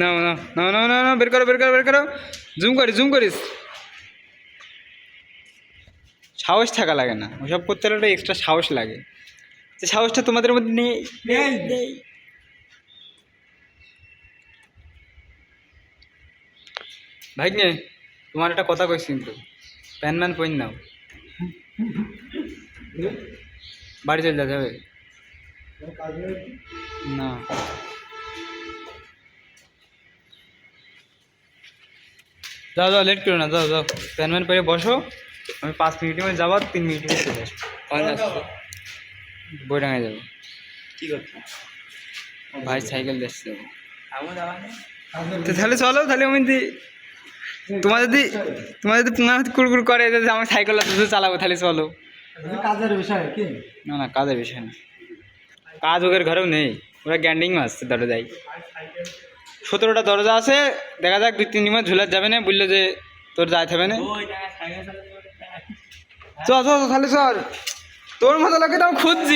না না না না না না বের করো বের করো বের করো। জুম করিস জুম করিস। সাহস থাকা লাগে না। ওসব করতে হলে একটা এক্সট্রা সাহস লাগে। যে সাহসটা তোমাদের মধ্যে নেই নেই। তোমার একটা কথা কইছি কিন্তু। প্যান ম্যান পইন নাও। বাড়ি চলে যেতে হবে না। যাও যাও লেট করো না যাও যাও। প্যান ম্যান পরে বসো। আমি পাঁচ মিনিটের মধ্যে যাব তিন মিনিটের মধ্যে চলে আসব? যাব। কি করছ? ভাই সাইকেল দেখছে আমার তো তাহলে চলো তাহলে আমি যদি তোমার যদি তোমার যদি পুঙ্গা কুড়কুড় করে যে আমার সাইকেল চালাবো তাহলে চলো। কাজের বিষয় কি? না না কাজের বিষয় না। কাজ ওদের ঘরেও নেই ওরা গ্যান্ডিং আসছে দরজায় সতেরোটা দরজা আছে দেখা যাক দুই তিন দিন ঝুলার যাবে না বলল যে তোর যাইতে হবে না। চল চ চ, তাহলে চল। তোর মতো লোকে তো আমি খুঁজছি।